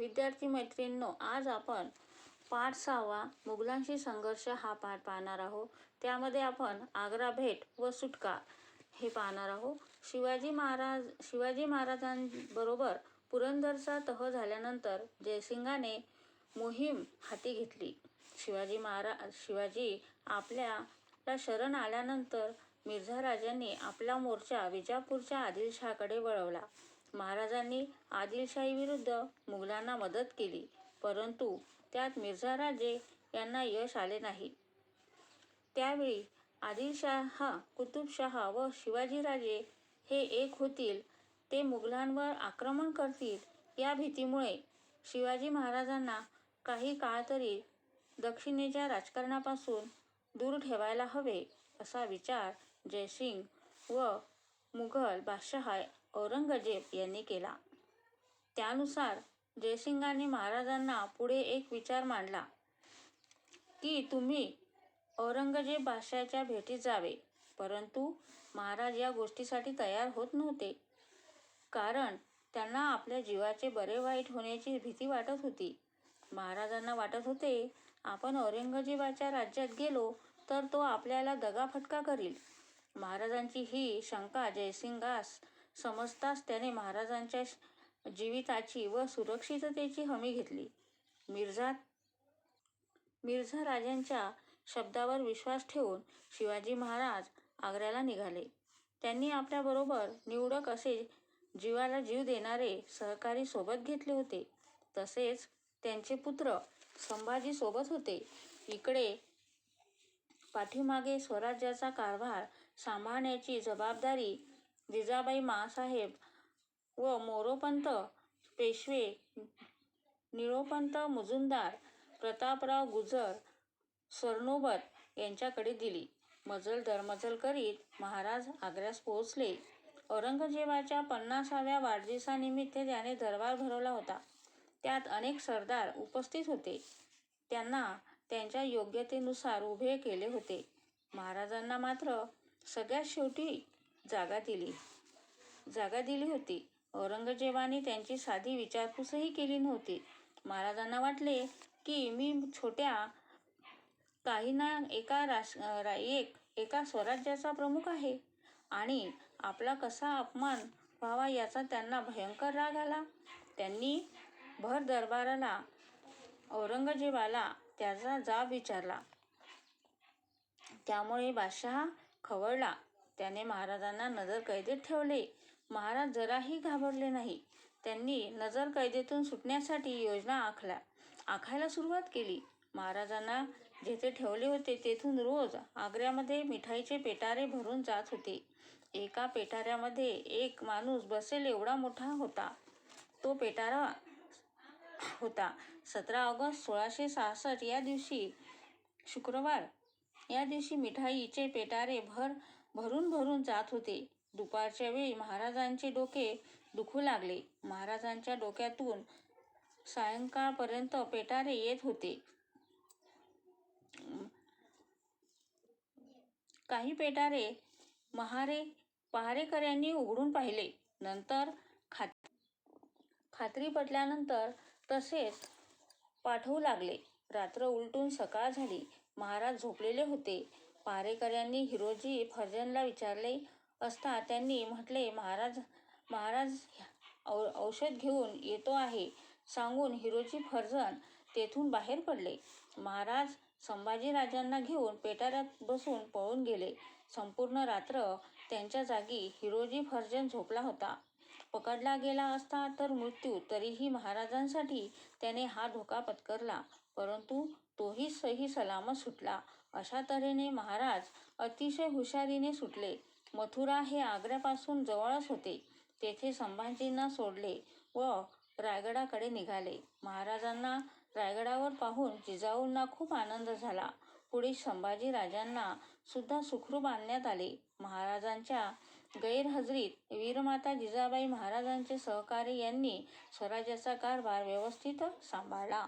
विद्यार्थी मैत्रिणींनो आज आपण पाठ सहावा मुघलांशी संघर्ष हा पाठ पाहणार आहोत. त्यामध्ये आपण आग्रा भेट व सुटका हे पाहणार आहोत. शिवाजी महाराज शिवाजी महाराजांबरोबर पुरंदरचा तह झाल्यानंतर जयसिंगाने मोहीम हाती घेतली. शिवाजी महाराज शिवाजी आपल्याला शरण आल्यानंतर मिर्झा राजांनी आपला मोर्चा विजापूरच्या आदिलशहाकडे वळवला. महाराजांनी आदिलशाहीविरुद्ध मुघलांना मदत केली परंतु त्यात मिर्झा राजे यांना यश आले नाही. त्यावेळी आदिलशाह कुतुबशाह व शिवाजीराजे हे एक होतील ते मुघलांवर आक्रमण करतील या भीतीमुळे शिवाजी महाराजांना काही काळ तरी दक्षिणेच्या राजकारणापासून दूर ठेवायला हवे असा विचार जयसिंग व मुघल बादशहा औरंगजेब यांनी केला. त्यानुसार जयसिंगांनी महाराजांना पुढे एक विचार मांडला की तुम्ही औरंगजेब बादशाच्या भेटीत जावे परंतु महाराज या गोष्टीसाठी तयार होत नव्हते. कारण त्यांना आपल्या जीवाचे बरे वाईट होण्याची भीती वाटत होती. महाराजांना वाटत होते आपण औरंगजेबाच्या राज्यात गेलो तर तो आपल्याला दगाफटका करील. महाराजांची ही शंका जयसिंगास समजताच त्याने महाराजांच्या जीविताची व सुरक्षिततेची हमी घेतली. मिर्झा मिर्झा राजांच्या शब्दावर विश्वास ठेवून शिवाजी महाराज आग्र्याला निघाले. त्यांनी आपल्याबरोबर निवडक असे जीवाला जीव देणारे सहकारी सोबत घेतले होते. तसेच त्यांचे पुत्र संभाजी सोबत होते. इकडे पाठीमागे स्वराज्याचा कारभार सांभाळण्याची जबाबदारी जिजाबाई माँसाहेब व मोरोपंत पेशवे निळोपंत मुजुमदार प्रतापराव गुजर सरनोबत यांच्याकडे दिली. मजल दरमजल करीत महाराज आग्र्यास पोहोचले. औरंगजेबाच्या पन्नासाव्या वाढदिवसानिमित्त त्याने दरबार भरवला होता. त्यात अनेक सरदार उपस्थित होते. त्यांना त्यांच्या योग्यतेनुसार उभे केले होते. महाराजांना मात्र सगळ्यात शेवटी जागा दिली. जागा दिली होती. औरंगजेबाने त्यांची साधी विचारपूसही केली नव्हती. महाराजांना वाटले की मी छोट्या काहींना एका रास एक एका स्वराज्याचा प्रमुख आहे. आणि आपला कसा अपमान व्हावा याचा त्यांना भयंकर राग आला. त्यांनी भर दरबाराला औरंगजेबाला त्याचा जाब विचारला. त्यामुळे बादशहा खवळला. त्याने महाराजांना नजरकैदेत ठेवले. महाराज जराही घाबरले नाही. त्यांनी नजरकैदेतून सुटण्यासाठी योजना आखल्या. आखायला सुरुवात केली. महाराजांना जेथे ठेवले होते तेथून रोज आग्र्यामध्ये मिठाईचे पेटारे भरून जात होते. एका पेटाऱ्यामध्ये एक माणूस बसेल एवढा मोठा होता. तो पेटारा होता. सतरा ऑगस्ट सोळाशे सहासष्ट या दिवशी शुक्रवार. या दिवशी मिठाईचे पेटारे भर भरून भरून जात होते. दुपारच्या वेळी महाराजांचे डोके दुखू लागले. महाराजांच्या डोक्यातून सायंकाळपर्यंत पेटारे येत होते. काही पेटारे महारे पहारेकऱ्यांनी उघडून पाहिले. नंतर खात खात्री पटल्यानंतर तसेच पाठवू लागले. रात्र उलटून सकाळ झाली. महाराज झोपलेले होते. पारेकर यांनी हिरोजी फर्जनला विचारले असता त्यांनी म्हटले महाराज महाराज औ औषध घेऊन येतो आहे. सांगून हिरोजी फर्जन तेथून बाहेर पडले. महाराज संभाजीराजांना घेऊन पेटाऱ्यात बसून पळून गेले. संपूर्ण रात्र त्यांच्या जागी हिरोजी फर्जन झोपला होता. पकडला गेला असता तर मृत्यू तरीही महाराजांसाठी त्याने हा धोका पत्करला. परंतु तोही सही सलामत सुटला. अशा तऱ्हेने महाराज अतिशय हुशारीने सुटले. मथुरा हे आग्र्यापासून जवळच होते. तेथे संभाजींना सोडले व रायगडाकडे निघाले. महाराजांना रायगडावर पाहून जिजाऊंना खूप आनंद झाला. पुढे संभाजी राजांना सुद्धा सुखरूप आणण्यात आले. महाराजांच्या गैरहजरीत वीरमाता जिजाबाई महाराजांचे सहकारी यांनी स्वराज्याचा कारभार व्यवस्थित सांभाळला.